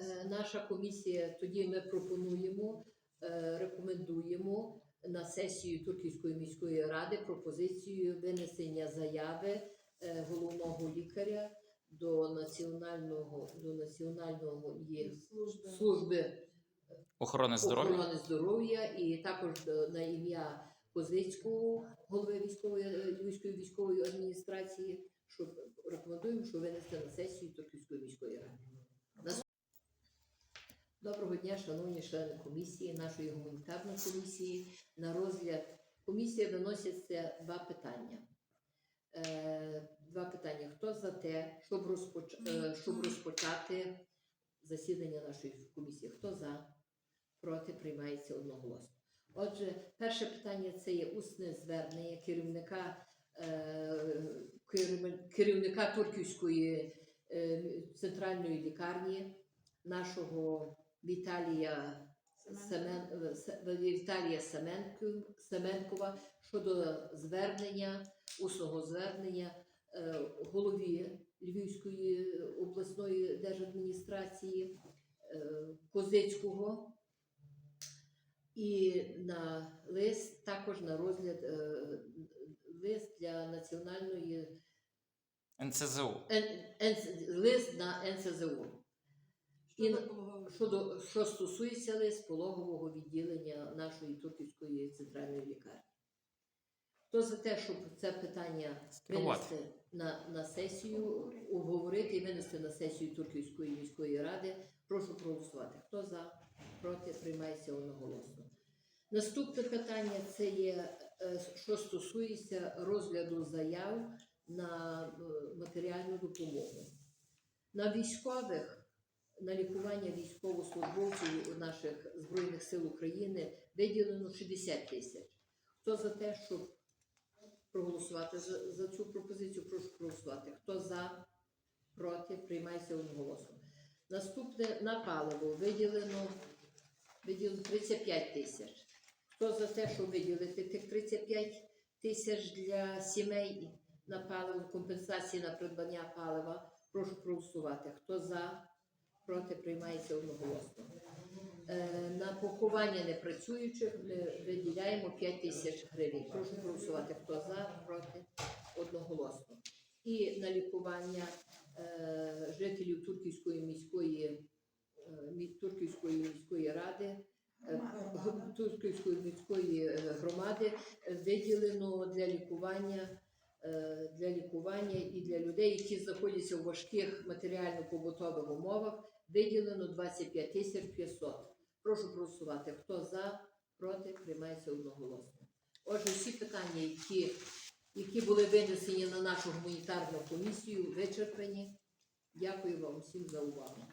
Е, Наша комісія тоді ми пропонуємо, е, рекомендуємо на сесію Турківської міської ради пропозицію винесення заяви е, головного лікаря до національного до національного є Служби. служби Охорони здоров'я. охорони здоров'я і також на ім'я Козицького, голови військової Львівської військової адміністрації, щоб рекомендуємо, що винести на сесію Турківської міської ради. Нас- Доброго дня, шановні члени комісії, нашої гуманітарної комісії. На розгляд комісії виносяться два питання. Е, Два питання. Хто за те, щоб, розпоч... е, щоб розпочати засідання нашої комісії? Хто за? Проти приймається одноголосно. Отже, перше питання це є усне звернення керівника, е, керівника Турківської центральної лікарні, нашого Віталія Семен, Віталія Семенкова щодо звернення, усного звернення е, голові Львівської обласної держадміністрації е, Козицького. І на лист також на розгляд е, лист для національної НЦЗУ. Н- Н- лист на НСЗУ. І Щодо. Що стосується лист пологового відділення нашої турківської центральної лікарні. Хто за те, щоб це питання винести на, на сесію, обговорити і винести на сесію Турківської міської ради, прошу проголосувати. Хто за, проти, приймається одноголосно. Наступне питання це є, е, що стосується розгляду заяв на е, матеріальну допомогу. На військових на лікування військовослужбовців наших Збройних сил України виділено 60 тисяч. Хто за те, щоб проголосувати за, за цю пропозицію, прошу проголосувати. Хто за, проти, приймається одноголосно. Наступне на паливо виділено, виділено 35 тисяч. Хто за те, щоб виділити тих 35 тисяч для сімей на паливо, компенсації на придбання палива, прошу проголосувати. Хто за, проти приймається одноголосно. Е, На поховання непрацюючих ми виділяємо 5 тисяч гривень. Прошу проголосувати. Хто за, проти, одноголосно. І на лікування е, жителів Турківської міської е, Турківської міської ради. е, Турківської міської е, громади е, виділено для лікування е, для лікування і для людей, які знаходяться в важких матеріально-побутових умовах, виділено 25 тисяч 500. Прошу проголосувати. Хто за, проти, приймається одноголосно. Отже, всі питання, які, які були винесені на нашу гуманітарну комісію, вичерпані. Дякую вам всім за увагу.